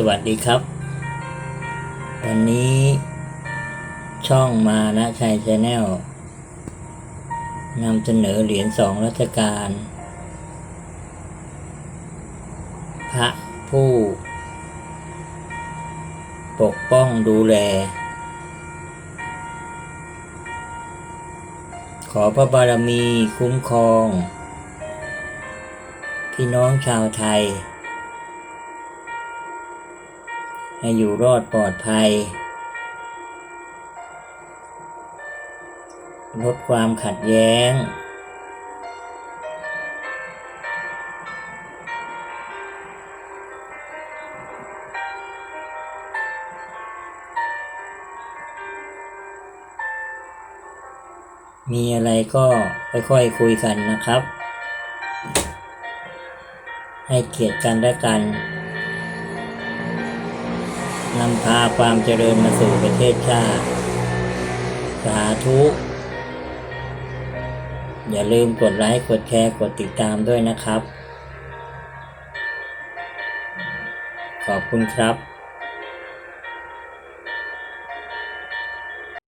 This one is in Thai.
สวัสดีครับ วันนี้ช่องมานะชัยชาแนลนำเสนอเหรียญสองรัชกาลพระผู้ ปกป้องดูแล ขอพระบารมีคุ้มครอง พี่น้องชาวไทย ให้อยู่รอดปลอดภัย ลดความขัดแย้ง มีอะไรก็ค่อยๆคุยกันนะครับ ให้เกียรติกันและกัน นำพาความเจริญมาสู่ประเทศชาติ สาธุ อย่าลืมกดไลค์ กดแชร์ กดติดตามด้วยนะครับ ขอบคุณครับ